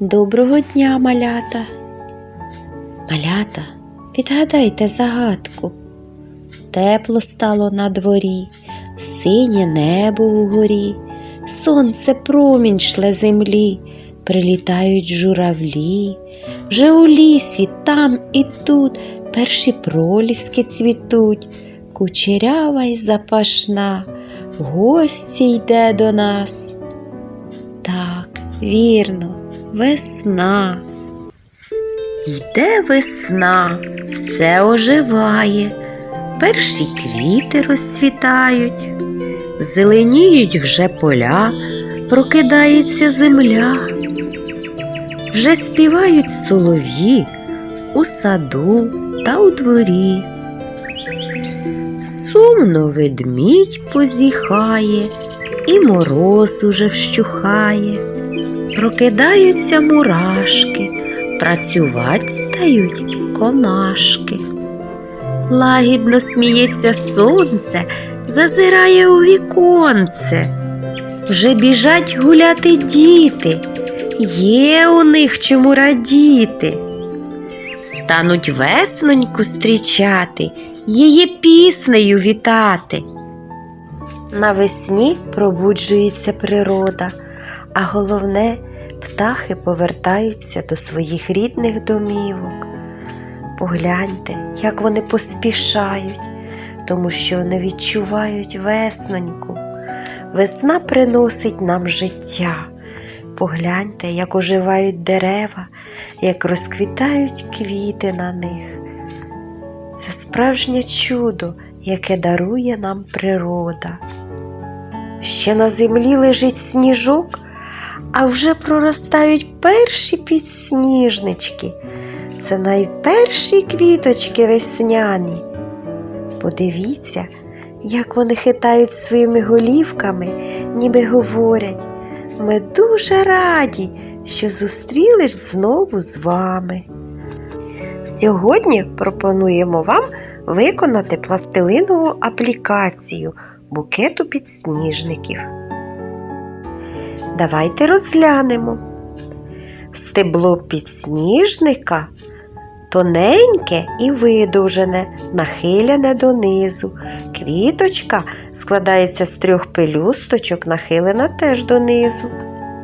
Доброго дня, малята. Малята, відгадайте загадку. Тепло стало на дворі, синє небо угорі, сонце промінь шле землі, прилітають журавлі. Вже у лісі там і тут перші проліски цвітуть, кучерява й запашна, гості йде до нас. Так, вірно, весна. Йде весна, все оживає, перші квіти розцвітають, зеленіють вже поля, прокидається земля, вже співають солов'ї у саду та у дворі. Сумно ведмідь позіхає, і мороз уже вщухає, прокидаються мурашки, працювать стають комашки. Лагідно сміється сонце, зазирає у віконце. Вже біжать гуляти діти, є у них чому радіти. Стануть весноньку зустрічати, її піснею вітати. Навесні пробуджується природа, а головне, птахи повертаються до своїх рідних домівок. Погляньте, як вони поспішають, тому що вони відчувають весноньку. Весна приносить нам життя. Погляньте, як оживають дерева, як розквітають квіти на них. Це справжнє чудо, яке дарує нам природа. Ще на землі лежить сніжок, а вже проростають перші підсніжнички. Це найперші квіточки весняні. Подивіться, як вони хитають своїми голівками, ніби говорять. Ми дуже раді, що зустрілись знову з вами. Сьогодні пропонуємо вам виконати пластилинову аплікацію букету підсніжників. Давайте розглянемо. Стебло підсніжника тоненьке і видовжене, нахилене донизу. Квіточка складається з трьох пелюсточок, нахилена теж донизу.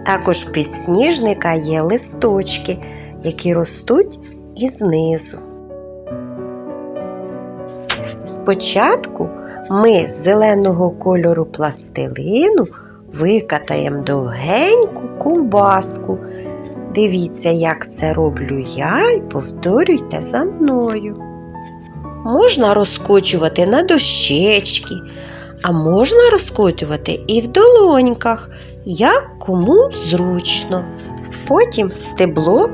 Також підсніжника є листочки, які ростуть і знизу. Спочатку ми з зеленого кольору пластилину викатаємо довгеньку ковбаску. Дивіться, як це роблю я, і повторюйте за мною. Можна розкочувати на дощечки, а можна розкочувати і в долоньках, як кому зручно. Потім стебло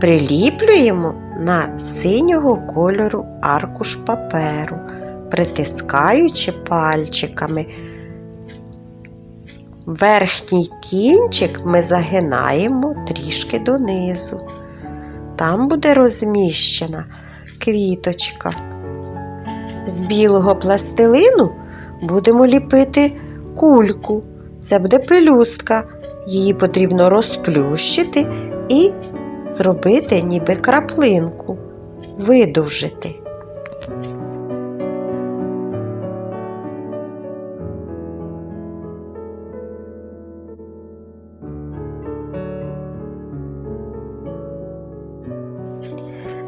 приліплюємо на синього кольору аркуш паперу, притискаючи пальчиками. Верхній кінчик ми загинаємо трішки донизу. Там буде розміщена квіточка. З білого пластилину будемо ліпити кульку. Це буде пелюстка. Її потрібно розплющити і зробити ніби краплинку, видовжити.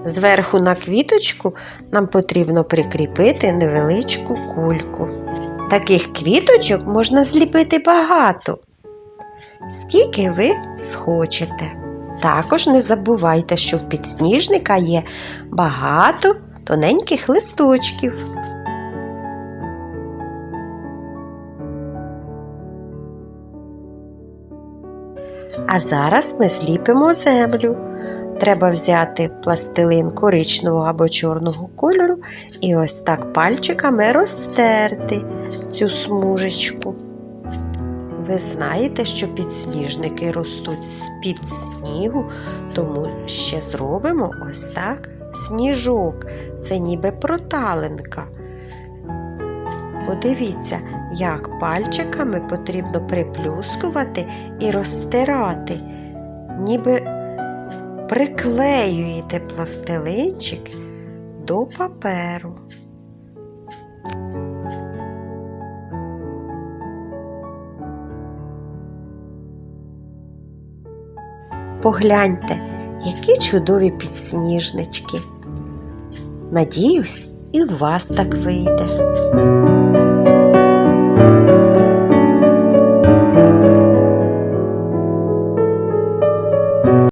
Зверху на квіточку нам потрібно прикріпити невеличку кульку. Таких квіточок можна зліпити багато, скільки ви схочете. Також не забувайте, що в підсніжника є багато тоненьких листочків. А зараз ми зліпимо землю. Треба взяти пластилин коричневого або чорного кольору і ось так пальчиками розтерти цю смужечку. Ви знаєте, що підсніжники ростуть з-під снігу, тому ще зробимо ось так сніжок. Це ніби проталинка. Подивіться, як пальчиками потрібно приплюскувати і розтирати ніби приклеюєте пластилинчик до паперу. Погляньте, які чудові підсніжнички. Надіюсь, і у вас так вийде.